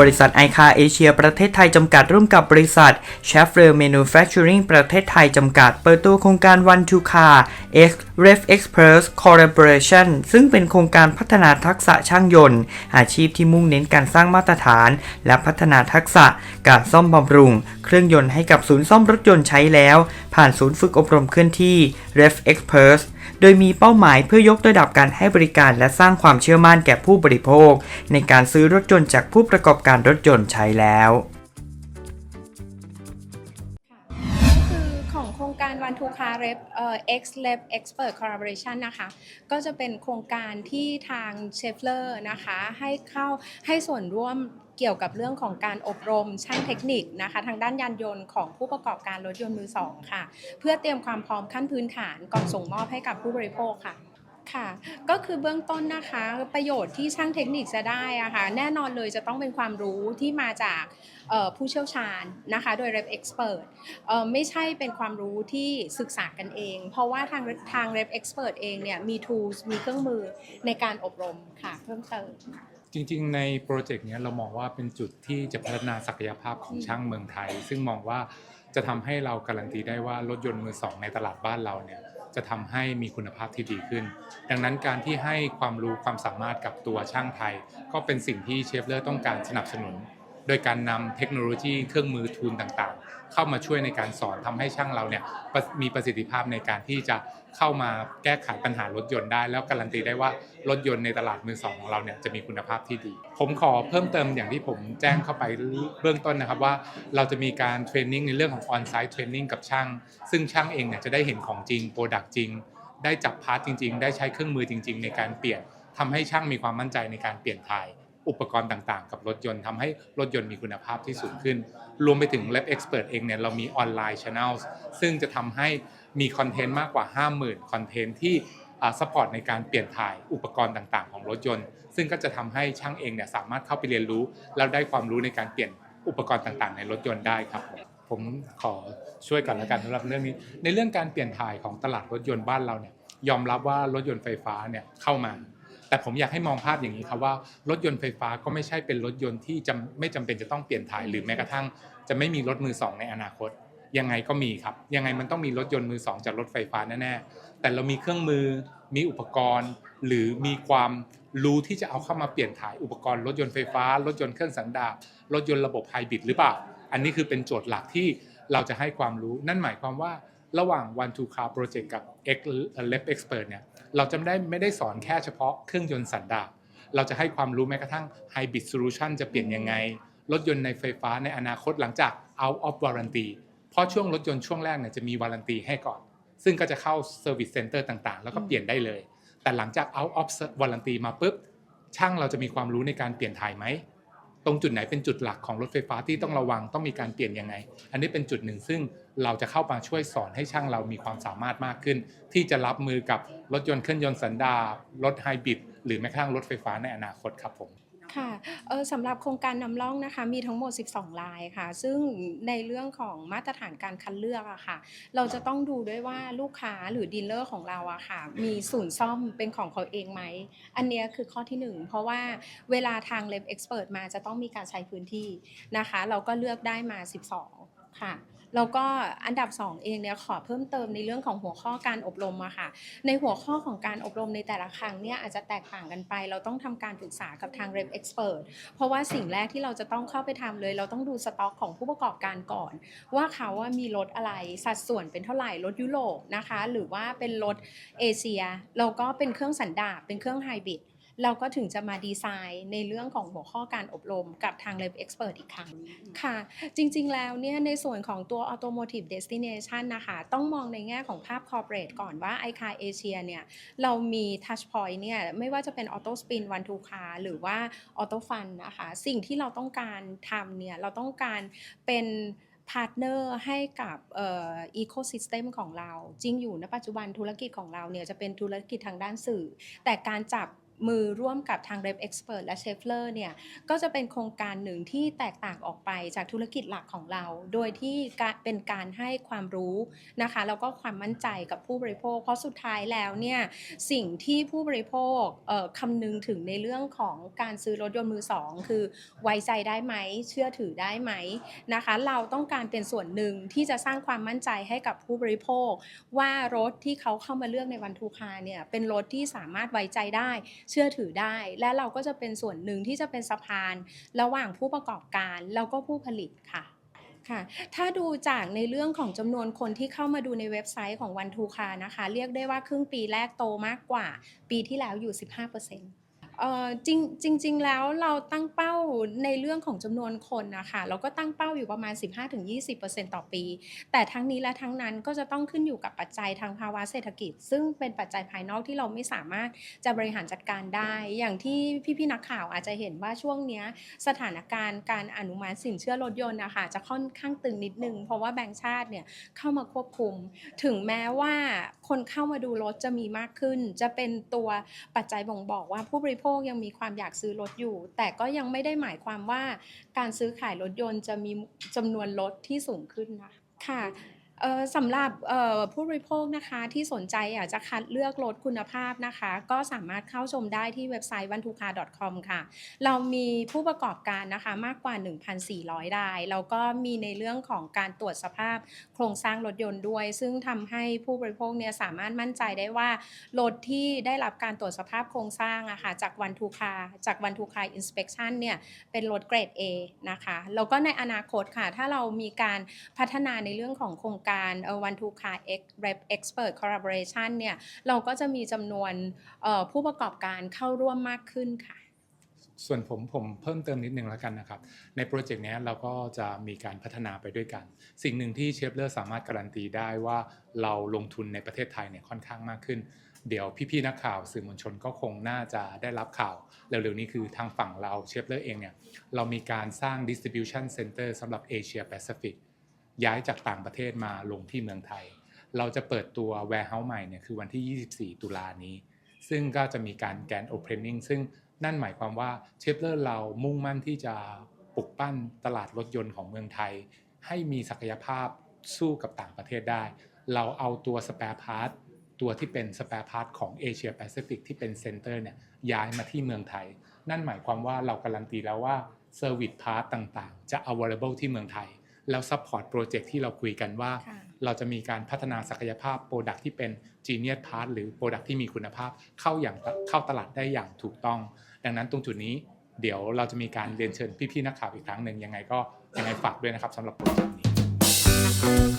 บริษัทไอคาเอเชียประเทศไทยจำกัดร่วมกับบริษัท c h e f r e l Manufacturing ประเทศไทยจำกัด เปิดตัวโครงการ One to Car X Ref Express Collaboration ซึ่งเป็นโครงการพัฒนาทักษะช่างยนต์ อาชีพที่มุ่งเน้นการสร้างมาตรฐาน และพัฒนาทักษะการซ่อมบำรุง เครื่องยนต์ให้กับศูนย์ซ่อมรถยนต์ใช้แล้ว ผ่านศูนย์ฝึกอบรมเคลื่อนที่ Ref Express โดยมีเป้าหมายเพื่อยกระดับการให้บริการและสร้างความเชื่อมั่นแก่ผู้บริโภค ในการซื้อรถยนต์จากผู้ประกอบการการรถยนต์ใช้แล้ว คือของโครงการ One to Car Rep เอ่อ X Lab Expert Collaboration นะคะ ก็จะเป็นโครงการที่ทางเชฟเลอร์นะคะให้เข้าให้ส่วนร่วมเกี่ยวกับเรื่องของการอบรมช่างเทคนิคนะคะ ทางด้านยานยนต์ของผู้ประกอบการรถยนต์มือสองค่ะ เพื่อเตรียมความพร้อมขั้นพื้นฐานก่อนส่งมอบให้กับผู้บริโภคค่ะ ค่ะ ก็คือเบื้องต้นนะคะประโยชน์ที่ช่างเทคนิคจะได้อะค่ะแน่นอนเลยจะต้องเป็นความรู้ที่มาจากผู้เชี่ยวชาญนะคะโดย Rep Expert เอ่อไม่ใช่เป็นความรู้ที่ศึกษากันเอง เพราะว่าทางทาง Rep Expert เองเนี่ยมี tools มีเครื่องมือในการอบรมค่ะเพิ่มเติมจริงๆ ในโปรเจกต์นี้เรามองว่าเป็นจุดที่จะพัฒนาศักยภาพของช่างเมืองไทย ซึ่งมองว่าจะทำให้เราการันตีได้ว่ารถยนต์มือสองในตลาดบ้านเราเนี่ย จะทำให้มีคุณภาพที่ดีขึ้น ดังนั้นการที่ให้ความรู้ความสามารถกับตัวช่างไทย ก็เป็นสิ่งที่เชฟเลอร์ต้องการสนับสนุน ดยการนำเทคโนโลยีเครื่องมือทูลต่างๆ เข้ามาช่วยในการสอนทำให้ช่างเราเนี่ยมีประสิทธิภาพในการที่จะเข้ามาแก้ไขปัญหารถยนต์ได้ แล้วการันตีได้ว่ารถยนต์ในตลาดมือสองของเราเนี่ยจะมีคุณภาพที่ดี ผมขอเพิ่มเติมอย่างที่ผมแจ้งเข้าไปเบื้องต้นนะครับว่าเราจะมีการเทรนนิ่งในเรื่องของออนไซต์เทรนนิ่งกับช่าง ซึ่งช่างเองเนี่ยจะได้เห็นของจริงโปรดักจริง ได้จับพาร์ทจริง ๆ ได้ใช้เครื่องมือจริง ๆ ในการเปลี่ยนทำให้ช่างมีความมั่นใจในการเปลี่ยนถ่าย อุปกรณ์ต่างๆ กับรถยนต์ทำให้รถยนต์มีคุณภาพที่สูงขึ้น รวมไปถึง Lab Expert เองเนี่ยเรามีออนไลน์ Channel ซึ่งจะทำให้มีคอนเทนต์มากกว่า 50,000 คอนเทนต์ที่สปอร์ตในการเปลี่ยนถ่ายอุปกรณ์ต่างๆ ของรถยนต์ ซึ่งก็จะทำให้ช่างเองเนี่ยสามารถเข้าไปเรียนรู้ แล้วได้ความรู้ในการเปลี่ยนอุปกรณ์ต่างๆ ในรถยนต์ได้ครับผมผมขอช่วยกันแล้วกันสำหรับเรื่องนี้ ในเรื่องการเปลี่ยนถ่ายของตลาดรถยนต์บ้านเราเนี่ยยอมรับว่ารถยนต์ไฟฟ้าเนี่ยเข้ามา แต่ผมอยากให้มองภาพอย่างนี้ครับว่ารถยนต์ไฟฟ้าก็ไม่ใช่เป็นรถยนต์ที่จไม่จำเป็นจะต้องเปลี่ยนถ่ายหรือแม้กระทั่ง จะไม่มีรถมือสองในอนาคต ยังไงก็มีครับ ยังไงมันต้องมีรถยนต์มือสองจากรถไฟฟ้าแน่ๆแต่เรามีเครื่องมือ มีอุปกรณ์ หรือมีความรู้ที่จะเอาเข้ามาเปลี่ยนถ่ายอุปกรณ์รถยนต์ไฟฟ้ารถยนต์เครื่องสันดาปรถยนต์ระบบไฮบริดหรือเปล่า อันนี้คือเป็นโจทย์หลักที่เราจะให้ความรู้ นั่นหมายความว่าระหว่าง One to Car Project กับ X Lab Expert เนี่ย เราจะไม่ได้ไม่ได้สอนแค่เฉพาะเครื่องยนต์สันดาปเราจะให้ความรู้แม้กระทั่ง Hybrid Solution จะเปลี่ยนยังไง รถยนต์ในไฟฟ้าในอนาคตหลังจาก out of warranty เพราะช่วงรถยนต์ช่วงแรกเนี่ยจะมีวารันตีให้ก่อน ซึ่งก็จะเข้า Service Center ต่างๆ แล้วก็เปลี่ยนได้เลย แต่หลังจาก out of warranty มาปุ๊บช่างเราจะมีความรู้ในการเปลี่ยนถ่ายไหม ตรงจุดไหนเป็นจุดหลักของรถไฟฟ้าที่ต้องระวังต้องมีการเปลี่ยนยังไง อันนี้เป็นจุดหนึ่งซึ่งเราจะเข้ามาช่วยสอนให้ช่างเรามีความสามารถมากขึ้น ที่จะรับมือกับรถยนต์เครื่องยนต์สันดาปรถไฮบริดหรือแม้กระทั่งรถไฟฟ้าในอนาคตครับผม ค่ะเออสำหรับโครงการนำร่องนะคะมีทั้งหมด 12 ลายค่ะ ซึ่งในเรื่องของมาตรฐานการคัดเลือกอะค่ะ เราจะต้องดูด้วยว่าลูกค้าหรือดีลเลอร์ของเราอะค่ะ มีศูนย์ซ่อมเป็นของเขาเองไหม อันเนี้ยคือข้อที่หนึ่งเพราะว่าเวลาทาง Lab Expert มาจะต้องมีการใช้พื้นที่นะคะ เราก็เลือกได้มา 12 ค่ะ แล้วก็อันดับ 2 เองเนี่ยขอเพิ่มเติมในเรื่องของหัวข้อการอบรมอะค่ะ ในหัวข้อของการอบรมในแต่ละครั้งเนี่ยอาจจะแตกต่างกันไป เราต้องทำการปรึกษากับทาง Rep Expert เพราะว่าสิ่งแรกที่เราจะต้องเข้าไปทำเลย เราต้องดูสต็อกของผู้ประกอบการก่อน ว่าเขาว่ามีรถอะไรสัดส่วนเป็นเท่าไหร่รถยุโรปนะคะ หรือว่าเป็นรถเอเชียแล้วก็เป็นเครื่องสันดาปเป็นเครื่องไฮบริด เราก็ถึงจะมาดีไซน์ในเรื่องของหัวข้อการอบรมกับทาง Lab Expert อีกครั้งค่ะ จริงๆแล้วเนี่ยในส่วนของตัว Automotive Destination นะคะต้องมองในแง่ของภาพ Corporate ก่อนว่า iCar Asia เนี่ยเรามี Touch Point เนี่ยไม่ว่าจะเป็น Auto Spin One to Car หรือว่า Auto Fun นะคะสิ่งที่เราต้องการทำเนี่ยเราต้องการเป็นพาร์ทเนอร์ให้กับเอีโคซิสเต็มของเรา จริงอยู่ณปัจจุบันธุรกิจของเราเนี่ยจะเป็นธุรกิจทางด้านสื่อ แต่การจับ มือร่วมกับทาง Rep Expert และ s h e f l e r เนี่ยก็จะเป็นโครงการหนึ่งที่แตกต่างออกไปจากธุรกิจหลักของเรา โดยที่เป็นการให้ความรู้นะคะแล้วก็ความมั่นใจกับผู้บริโภค เพราะสุดท้ายแล้วเนี่ยสิ่งที่ผู้บริโภคคำนึงถึงในเรื่องของการซื้อรถยนต์มือสองคือไว้ใจได้ไหม เชื่อถือได้ไหมนะคะเราต้องการเป็นส่วนหนึ่งที่จะสร้างความมั่นใจให้กับผู้บริโภค ว่ารถที่เขาเข้ามาเลือกในวันทูคาเนี่ยเป็นรถที่สามารถไว้ใจได้เชื่อถือได้ และเราก็จะเป็นส่วนหนึ่งที่จะเป็นสะพาน ระหว่างผู้ประกอบการแล้วก็ผู้ผลิตค่ะค่ะถ้าดูจากในเรื่องของจำนวนคนที่เข้ามาดูในเว็บไซต์ของวันทูคานะคะ เรียกได้ว่าครึ่งปีแรกโตมากกว่า ปีที่แล้วอยู่ 15% เอ่อจริงจริง ๆ แล้วเราตั้งเป้าในเรื่องของจำนวนคนนะคะเราก็ตั้งเป้าอยู่ประมาณ 15-20%ต่อปี แต่ทั้งนี้และทั้งนั้นก็จะต้องขึ้นอยู่กับปัจจัยทางภาวะเศรษฐกิจ ซึ่งเป็นปัจจัยภายนอกที่เราไม่สามารถจะบริหารจัดการได้ อย่างที่พี่ๆนักข่าวอาจจะเห็นว่าช่วงนี้สถานการณ์การอนุมัติสินเชื่อรถยนต์นะคะจะค่อนข้างตึงนิดนึง เพราะว่าแบงก์ชาติเนี่ยเข้ามาควบคุม ถึงแม้ว่า คนเข้ามาดูรถจะมีมากขึ้น จะเป็นตัวปัจจัยบ่งบอกว่าผู้บริโภคยังมีความอยากซื้อรถอยู่ แต่ก็ยังไม่ได้หมายความว่า การซื้อขายรถยนต์จะมีจำนวนรถที่สูงขึ้นนะค่ะเอ่อ สำหรับผู้บริโภคนะคะที่สนใจอยากจะคัดเลือกรถคุณภาพนะคะ ก็สามารถเข้าชมได้ที่เว็บไซต์ vantuka.com ค่ะ เรามีผู้ประกอบการนะคะมากกว่า 1,400 ราย แล้วก็มีในเรื่องของการตรวจสภาพโครงสร้างรถยนต์ด้วย ซึ่งทำให้ผู้บริโภคเนี่ยสามารถมั่นใจได้ว่ารถที่ได้รับการตรวจสภาพโครงสร้างอะค่ะจากวันทูคาจากวันทูคาอินสเป t ชันเนี่ยเป็นรถเกรด A นะคะ แล้วก็ในอนาคตค่ะ ถ้าเรามีการพัฒนาในเรื่องของโครงการวันทูคา X Rep Expert Collaboration เนี่ยเราก็จะมีจำนวนผู้ประกอบการเข้าร่วมมากขึ้นค่ะ ส่วนผมผมเพิ่มเติมนิดนึงแล้วกันนะครับ ในโปรเจกต์นี้เราก็จะมีการพัฒนาไปด้วยกัน สิ่งหนึ่งที่เชฟเลอร์สามารถการันตีได้ว่าเราลงทุนในประเทศไทยเนี่ยค่อนข้างมากขึ้นเดี๋ยวพี่ๆนักข่าวสื่อมวลชนก็คงน่าจะได้รับข่าว เร็วๆนี้คือทางฝั่งเราเชฟเลอร์เองเนี่ย เรามีการสร้าง distribution center สำหรับเอเชียแปซิฟิก ย้ายจากต่างประเทศมาลงที่เมืองไทย เราจะเปิดตัว warehouse ใหม่เนี่ยคือวันที่ 24 ตุลานี้ ซึ่งก็จะมีการแกน opening ซึ่งนั่นหมายความว่าเชฟเลอร์เรามุ่งมั่นที่จะปลุกปั้นตลาดรถยนต์ของเมืองไทย ให้มีศักยภาพสู้กับต่างประเทศได้ เราเอาตัว spare part ตัวที่เป็น spare part ของเอเชียแปซิฟิกที่เป็นเซ็นเตอร์เนี่ยย้ายมาที่เมืองไทย นั่นหมายความว่าเราการันตีแล้วว่า Service Part ต่างๆ จะ available ที่เมืองไทย แล้ว support project ที่เราคุยกันว่าค่ะเราจะมีการพัฒนาศักยภาพ Product ที่เป็น Genius Part หรือ Product ที่มีคุณภาพเข้าอย่างเข้าตลาดได้อย่างถูกต้อง ดังนั้นตรงจุดนี้เดี๋ยวเราจะมีการเรียนเชิญพี่ๆนักข่าวอีกครั้งหนึ่งยังไงก็ยังไงฝากด้วยนะครับสำหรับโปรเจกต์นี้